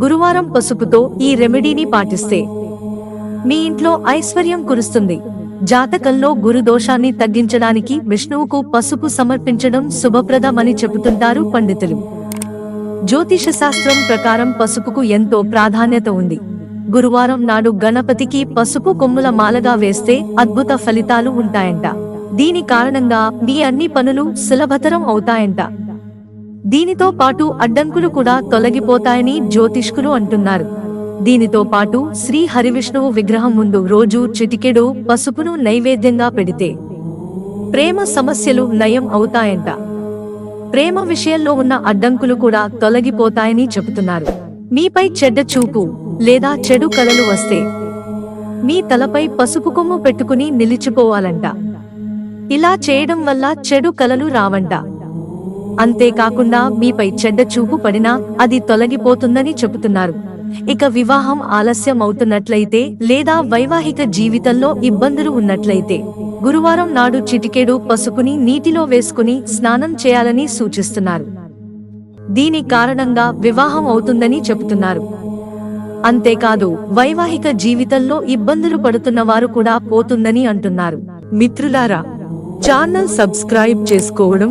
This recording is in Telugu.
గురువారం పసుపుతో ఈ రెమెడీని పాటిస్తే మీ ఇంట్లో ఐశ్వర్యం కురుస్తుంది. జాతకంలో గురు దోషాన్ని తగ్గించడానికి విష్ణువుకు పసుపు సమర్పించడం శుభప్రదమని చెబుతుంటారు పండితులు. జ్యోతిష శాస్త్రం ప్రకారం పసుపుకు ఎంతో ప్రాధాన్యత ఉంది. గురువారం నాడు గణపతికి పసుపు కొమ్ముల మాలగా వేస్తే అద్భుత ఫలితాలు ఉంటాయంట. దీని కారణంగా మీ అన్ని పనులు సులభతరం అవుతాయంట. దీనితో పాటు అడ్డంకులు కూడా తొలగిపోతాయని జ్యోతిష్కులు అంటున్నారు. దీనితో పాటు శ్రీ హరివిష్ణువు విగ్రహం ముందు రోజు చిటికెడు పసుపును నైవేద్యంగా పెడితే ప్రేమ సమస్యలు నయం అవుతాయంట. ప్రేమ విషయంలో ఉన్న అడ్డంకులు కూడా తొలగిపోతాయని చెబుతున్నారు. మీపై చెడ్డ చూపు లేదా చెడు కలలు వస్తే మీ తలపై పసుపు కొమ్ము పెట్టుకుని నిలిచిపోవాలంట. ఇలా చేయడం వల్ల చెడు కలలు రావంట. అంతేకాకుండా మీపై చెడ్డ చూపు పడినా అది తొలగిపోతుందని చెబుతున్నారు. ఇక వివాహం ఆలస్యం అవుతున్నట్లయితే లేదా వైవాహిక జీవితంలో ఇబ్బందులు ఉన్నట్లయితే గురువారం నాడు చిటికెడు పసుపుని నీటిలో వేసుకుని స్నానం చేయాలని సూచిస్తున్నారు. దీని కారణంగా వివాహం అవుతుందని చెబుతున్నారు. అంతేకాదు వైవాహిక జీవితంలో ఇబ్బందులు పడుతున్న వారు కూడా పోతుందని అంటున్నారు. మిత్రులారా ఛానల్ సబ్స్క్రైబ్ చేసుకోవడం